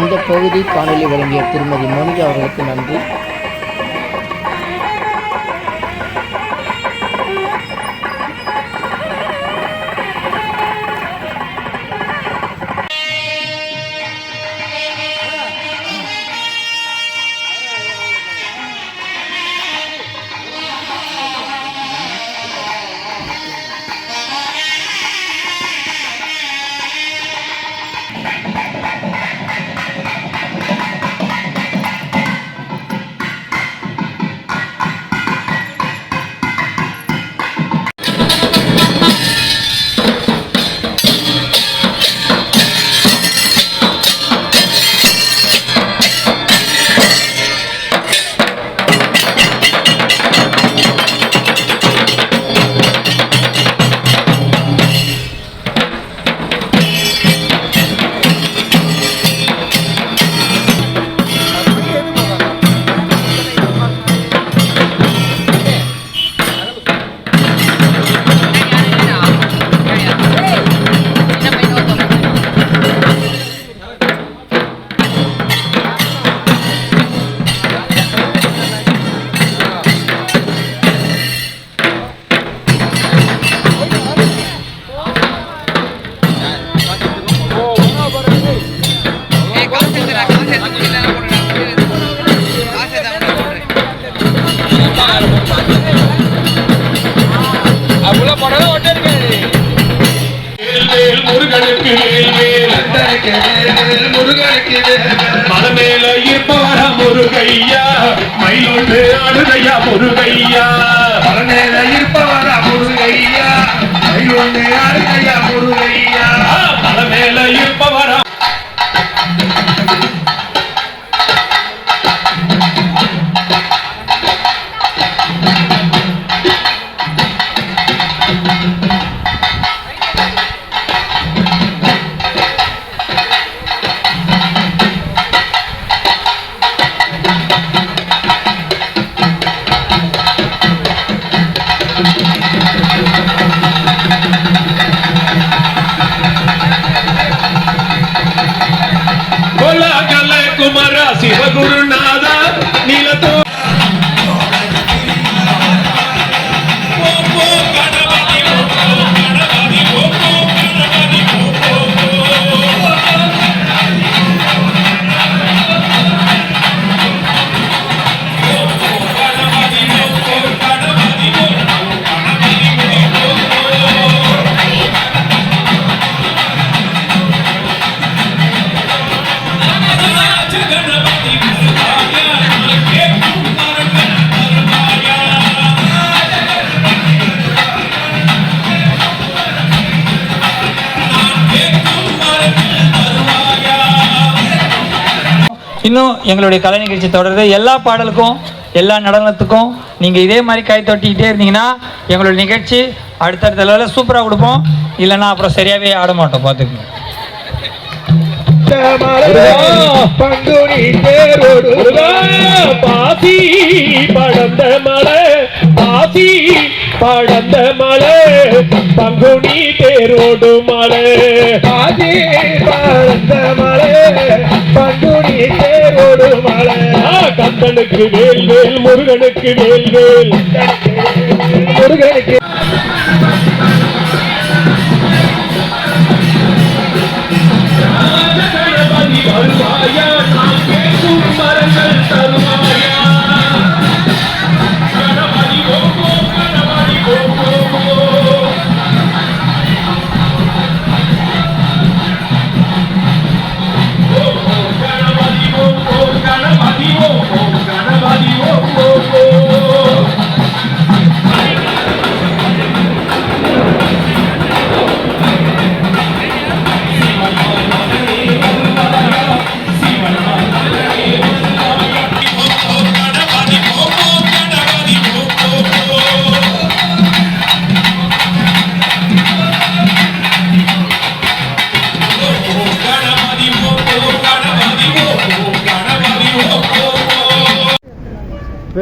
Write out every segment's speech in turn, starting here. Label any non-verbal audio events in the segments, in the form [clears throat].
இந்த பகுதி காணொலி வழங்கிய திருமதி மோனிகா அவர்களுக்கு நன்றி. மயிலொன்று ஆடுதையா முருகையா. மேல இருப்பவரா முருகையா. மயிலொன்று ஆடுதையா முருகையா. மலை மேல இருப்பவரா. இன்னும் எங்களுடைய கலை நிகழ்ச்சி தொடருது. எல்லா பாடலுக்கும் எல்லா நடனத்துக்கும் நீங்கள் இதே மாதிரி கை தொட்டிக்கிட்டே இருந்தீங்கன்னா எங்களுடைய நிகழ்ச்சி அடுத்தடுத்த லெவலில் சூப்பராக கொடுப்போம். இல்லைன்னா அப்புறம் சரியாகவே ஆட மாட்டோம் பார்த்துக்கோங்க. பங்குனி தேரோடு பாசி படந்த மலை பாசி படந்த மலை பங்குனி தேரோடு மலை. பாசி படந்த மலை பங்குனி தேரோடு மலை. கந்தனுக்கு வேல் வேல் முருகனுக்கு வேல் வேல் முருகனுக்கு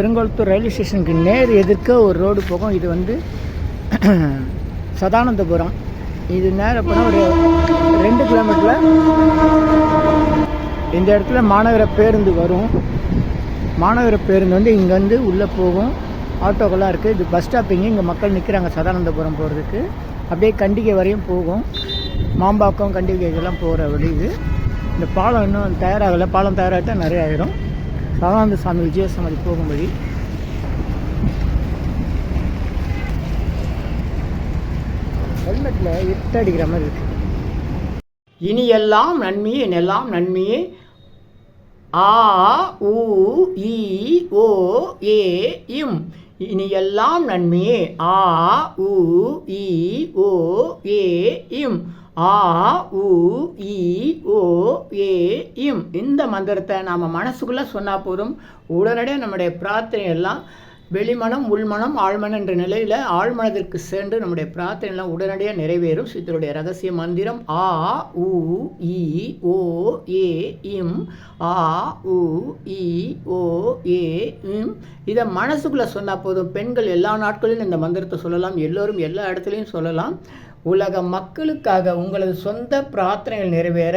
பெருங்கொளத்தூர் ரயில்வே ஸ்டேஷனுக்கு நேர் எதிர்க்க ஒரு ரோடு போகும். இது வந்து [clears throat] சதானந்தபுரம். இது நேரம் போனால் ஒரு ரெண்டு கிலோமீட்டரில் இந்த இடத்துல மாநகர பேருந்து வரும். மாநகர பேருந்து வந்து இங்கேருந்து உள்ளே போகும். ஆட்டோக்கெல்லாம் இருக்குது இது பஸ் ஸ்டாப்பிங்க இங்கே. மக்கள் நிற்கிறாங்க சதானந்தபுரம் போகிறதுக்கு அப்படியே கண்டிகை வரையும் போகும். மாம்பாக்கம் கண்டிகை இதெல்லாம் போகிற வழி இது. இந்த பாலம் இன்னும் தயாராகலை. பாலம் தயாராகிட்டால் நிறைய ஆயிரும். சதானந்த சாமி விஜயசமாதி போகும் வழி ஹெல்மெட்டில் இருட்டடிக்கிற மாதிரி இருக்கு. இனி எல்லாம் நன்மையே எல்லாம் நன்மையே? ஆ உ இ ஓ ஏ இம். இனி எல்லாம் நன்மையே. ஆ உ இ ஓ ஏ இம். ஆ உ இ ஏ இம். இந்த மந்திரத்தை நாம் மனசுக்குள்ளே சொன்னால் போதும். உடனடியாக நம்முடைய பிரார்த்தனை எல்லாம் வெளிமனம் உள்மனம் ஆழ்மனம் என்ற நிலையில் ஆழ்மனதிற்கு சென்று நம்முடைய பிரார்த்தனை எல்லாம் உடனடியாக நிறைவேறும். சித்தருடைய ரகசிய மந்திரம் ஆ உ இ ஓ ஏ இம். ஆ உ இ ஓ ஏ இம். இதை மனசுக்குள்ளே சொன்னால் போதும். பெண்கள் எல்லா நாட்களிலும் இந்த மந்திரத்தை சொல்லலாம். எல்லோரும் எல்லா இடத்துலையும் சொல்லலாம். உலக மக்களுக்காக உங்களது சொந்த பிரார்த்தனைகள் நிறைவேற